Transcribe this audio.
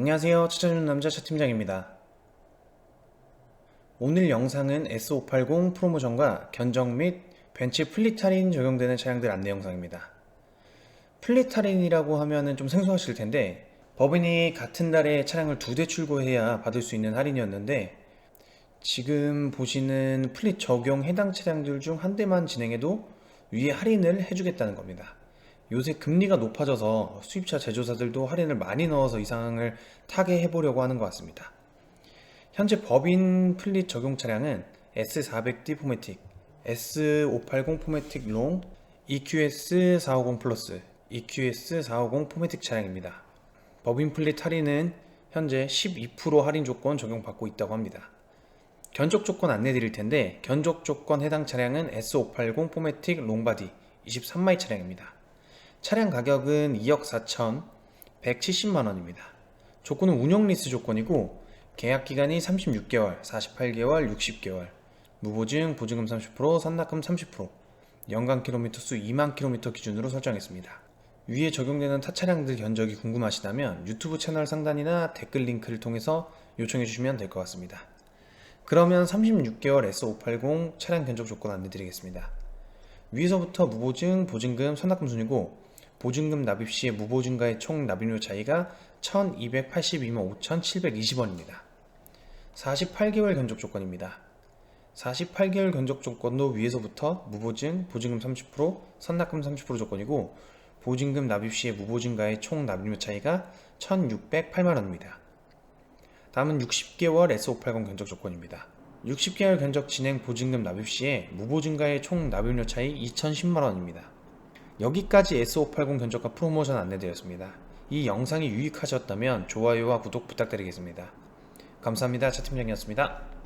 안녕하세요. 찾아주는 남자 차 팀장입니다. 오늘 영상은 S580 프로모션과 견적 및 플릿 할인 적용되는 차량들 안내 영상입니다. 플릿 할인이라고 하면은 좀 생소하실 텐데 법인이 같은 달에 차량을 두 대 출고해야 받을 수 있는 할인이었는데 지금 보시는 플릿 적용 해당 차량들 중 한 대만 진행해도 위에 할인을 해주겠다는 겁니다. 요새 금리가 높아져서 수입차 제조사들도 할인을 많이 넣어서 이 상황을 타게 해보려고 하는 것 같습니다. 현재 법인 플릿 적용 차량은 S400D 포매틱, S580 포매틱 롱, EQS450 플러스, EQS450 포매틱 차량입니다. 법인 플릿 할인은 현재 12% 할인 조건 적용받고 있다고 합니다. 견적 조건 안내 드릴 텐데 견적 조건 해당 차량은 S580 포매틱 롱바디 23마이 차량입니다. 차량 가격은 2억 4천 170만 원입니다. 조건은 운영 리스 조건이고 계약 기간이 36개월, 48개월, 60개월, 무보증, 보증금 30%, 선납금 30%, 연간 킬로미터 수 2만 킬로미터 기준으로 설정했습니다. 위에 적용되는 타 차량들 견적이 궁금하시다면 유튜브 채널 상단이나 댓글 링크를 통해서 요청해 주시면 될 것 같습니다. 그러면 36개월 S580 차량 견적 조건 안내 드리겠습니다. 위에서부터 무보증, 보증금, 선납금 순이고 보증금 납입 시의 무보증가의 총 납입료 차이가 1282만 5,720원입니다. 48개월 견적 조건입니다. 48개월 견적 조건도 위에서부터 무보증, 보증금 30%, 선납금 30% 조건이고 보증금 납입 시의 무보증가의 총 납입료 차이가 1,608만 원입니다. 다음은 60개월 S580 견적 조건입니다. 60개월 견적 진행 보증금 납입 시에 무보증가의 총 납입료 차이 2,010만 원입니다. 여기까지 S580 견적과 프로모션 안내되었습니다. 이 영상이 유익하셨다면 좋아요와 구독 부탁드리겠습니다. 감사합니다. 차 팀장이었습니다.